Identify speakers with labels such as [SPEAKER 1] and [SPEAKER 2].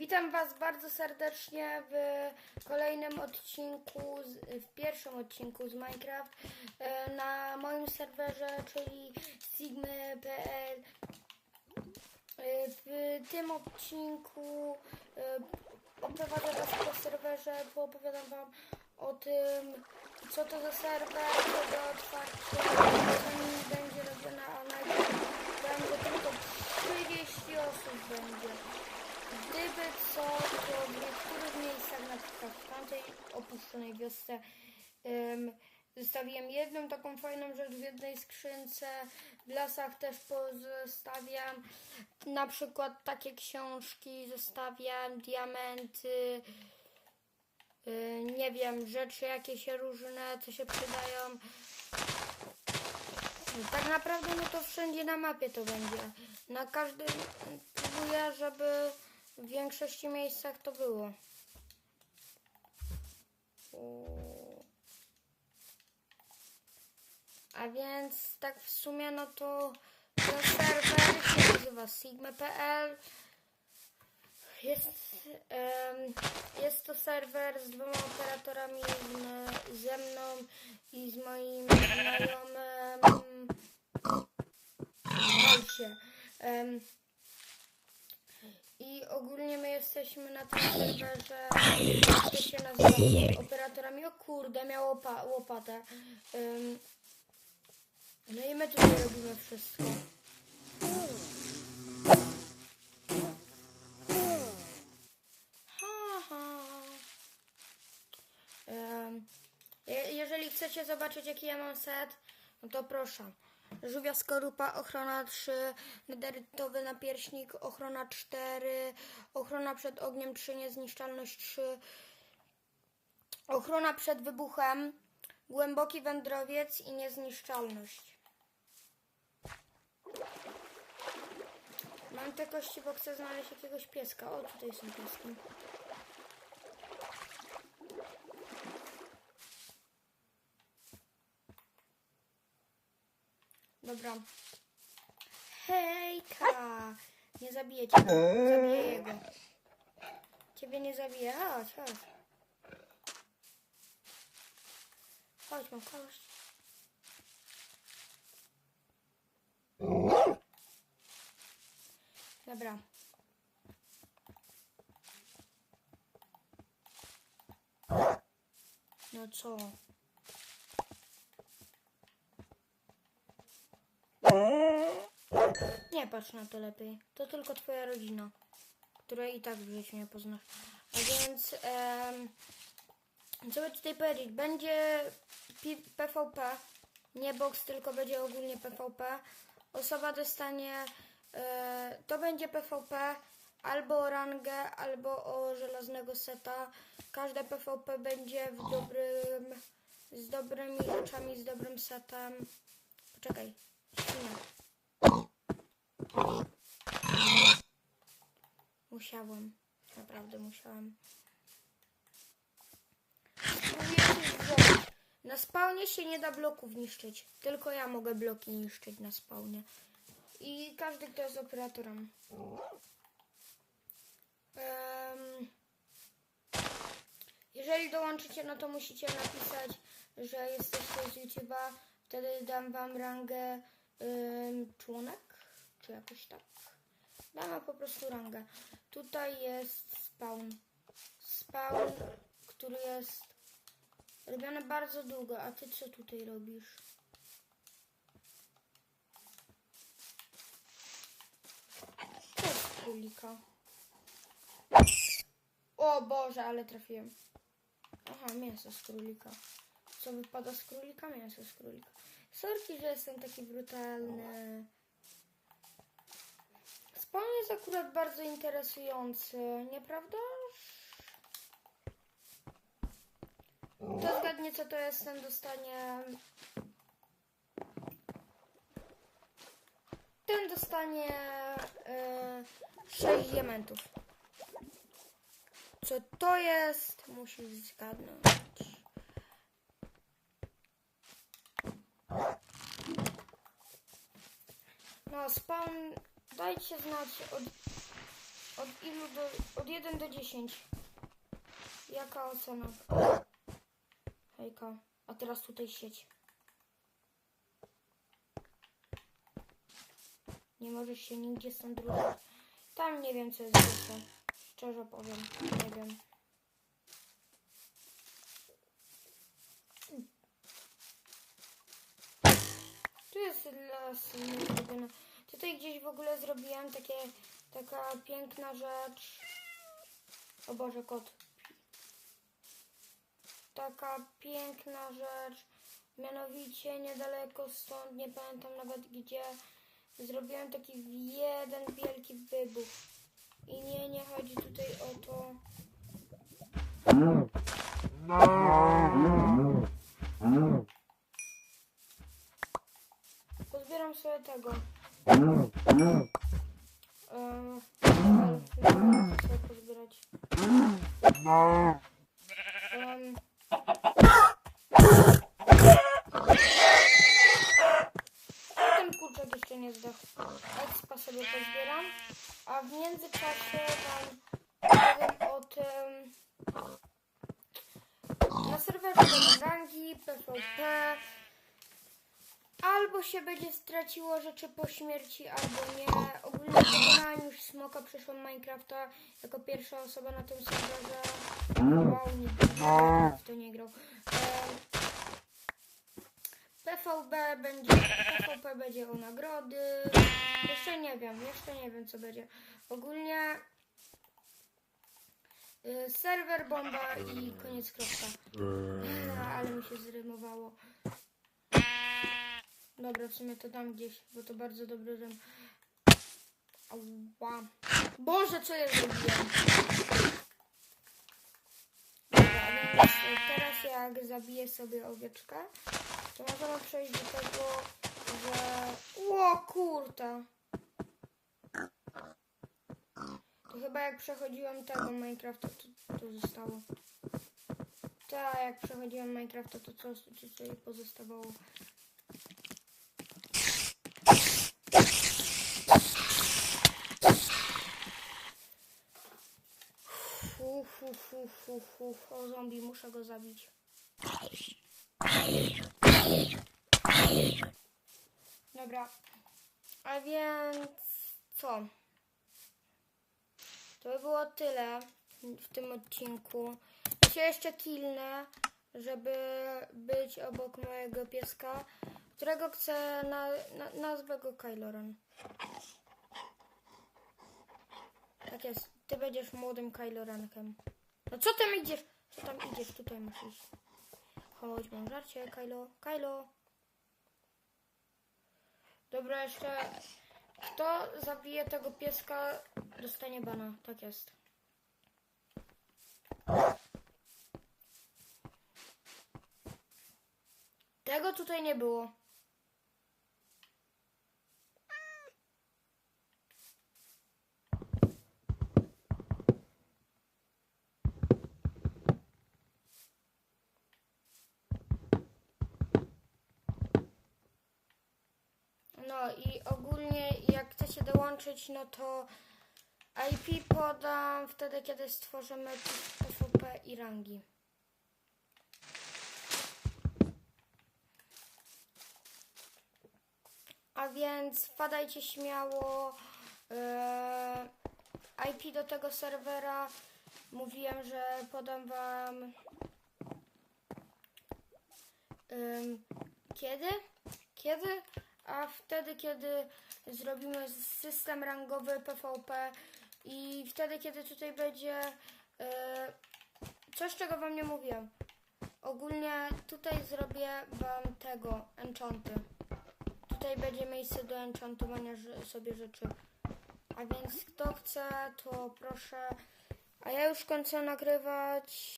[SPEAKER 1] Witam Was bardzo serdecznie w kolejnym odcinku, w pierwszym odcinku z Minecraft e, na moim serwerze, czyli sigmy.pl. E, W tym odcinku e, oprowadzę Was po serwerze, poopowiadam Wam o tym, co to za serwer, co do otwarcia, co nim będzie robione, a najpierw będzie tylko 30 osób będzie. Gdyby co, to w niektórych miejscach, na przykład w tamtej opuszczonej wiosce, em, zostawiłem jedną taką fajną rzecz w jednej skrzynce. W lasach też pozostawiam na przykład takie książki, zostawiam diamenty, y, nie wiem, rzeczy jakieś różne, co się przydają. Tak naprawdę no to wszędzie na mapie to będzie. Na każdym próbuję, żeby w większości miejscach to było. A więc tak w sumie no to ten serwer się nazywa sigma.pl jest, em, jest to serwer z dwoma operatorami, ze mną i z moim znajomym Olsie. Em, I ogólnie my jesteśmy na tym serwerze, to się nazywa, operatorami. O kurde, miał łopa, łopatę. Em, no i my tutaj robimy wszystko. Ha, ha. Jeżeli chcecie zobaczyć jaki ja mam set, no to proszę. Żółwia skorupa, ochrona 3, nederytowy napierśnik, ochrona 4, ochrona przed ogniem 3, niezniszczalność 3, ochrona przed wybuchem, głęboki wędrowiec i niezniszczalność. Mam te kości, bo chcę znaleźć jakiegoś pieska. O, tutaj są pieski. Dobra. Hejka! Nie zabiję cię. Zabiję jego. Ciebie nie zabiję. Chodź, chodź. Chodź, mam kość. Dobra. No co? Nie patrz na to lepiej. To tylko twoja rodzina, której i tak w życiu nie poznasz. A więc, em, co by tutaj powiedzieć? Będzie PvP, nie box, tylko będzie ogólnie PvP. Osoba dostanie, e, to będzie PvP albo o rangę, albo o żelaznego seta. Każde PvP będzie w dobrym, z dobrymi rzeczami, z dobrym setem. Poczekaj, świnia. Musiałem. Naprawdę zrobić. Na spawnie się nie da bloków niszczyć. Tylko ja mogę bloki niszczyć na spawnie. I każdy, kto jest operatorem. Em, jeżeli dołączycie, no to musicie napisać, że jesteście z YouTube'a. Wtedy dam wam rangę ym, członek, czy jakoś tak. Dam wam po prostu rangę. Tutaj jest spawn. Spawn, który jest robiony bardzo długo. A ty co tutaj robisz? Królika. O Boże, ale trafiłem. Aha, mięso z królika. Co wypada z królika? Mięso z królika. Sorki, że jestem taki brutalny. Spawn jest akurat bardzo interesujący, nieprawda? Kto zgadnie, co to jest, ten dostanie... Ten dostanie e, 6 diamentów. Co to jest? Musisz zgadnąć. No, spawn. Dajcie znać od, Od ilu do... Od 1 do 10. Jaka ocena? Hejka. A teraz tutaj sieć. Nie możesz się nigdzie stąd ruszać. Tam nie wiem co jest gorsze. Szczerze powiem. Nie wiem. Tu jest las nie. Tutaj gdzieś w ogóle zrobiłem takie, taka piękna rzecz. O Boże, kot. Taka piękna rzecz. Mianowicie niedaleko stąd, nie pamiętam nawet gdzie, zrobiłem taki jeden wielki wybuch. I nie, nie chodzi tutaj o to. Pozbieram sobie tego. A w międzyczasie wam powiem o tym. Na serwerze rangi, PvP. Albo się będzie straciło rzeczy po śmierci, albo nie. Ogólnie pokonałem już smoka, przeszłam Minecrafta jako pierwsza osoba na tym serwerze. Wow, nigdy w to nie grał. PvP będzie, PvP będzie o nagrody. Jeszcze nie wiem, jeszcze nie wiem co będzie. Ogólnie y, serwer, bomba i koniec kropka. Ale mi się zrymowało. Dobra, w sumie to dam gdzieś, bo to bardzo dobry rym. Ała. Boże, co ja zrobiłem? Dobra, y, teraz jak zabiję sobie owieczkę, to możemy przejść do tego, że... Ło, kurta! To chyba jak przechodziłem tego Minecrafta, to, to zostało. Tak, jak przechodziłem Minecrafta, to co, co tutaj pozostawało? Fu, fu, fu, fu. O, zombie, muszę go zabić. Dobra. A więc co? To by było tyle w tym odcinku. Się jeszcze kilnę, żeby być obok mojego pieska, którego chcę na, na nazwę go Kylo Ren. Tak jest. Ty będziesz młodym Kylo Renkiem. No co tam idziesz? Co tam idziesz? Tutaj iść. Chodź, mam żarcie, Kylo. Kylo. Dobra, jeszcze kto zabije tego pieska, dostanie bana. Tak jest. Tego tutaj nie było. I ogólnie jak chcecie dołączyć, no to IP podam wtedy, kiedy stworzymy PvP i rangi. A więc wpadajcie śmiało. e, IP do tego serwera. Mówiłem, że podam wam. kiedy? Kiedy? A wtedy, kiedy zrobimy system rangowy PvP i wtedy, kiedy tutaj będzie e, coś, czego wam nie mówiłem. Ogólnie tutaj zrobię wam tego, enchanty. Tutaj będzie miejsce do enchantowania sobie rzeczy. A więc kto chce, to proszę. A ja już kończę nagrywać.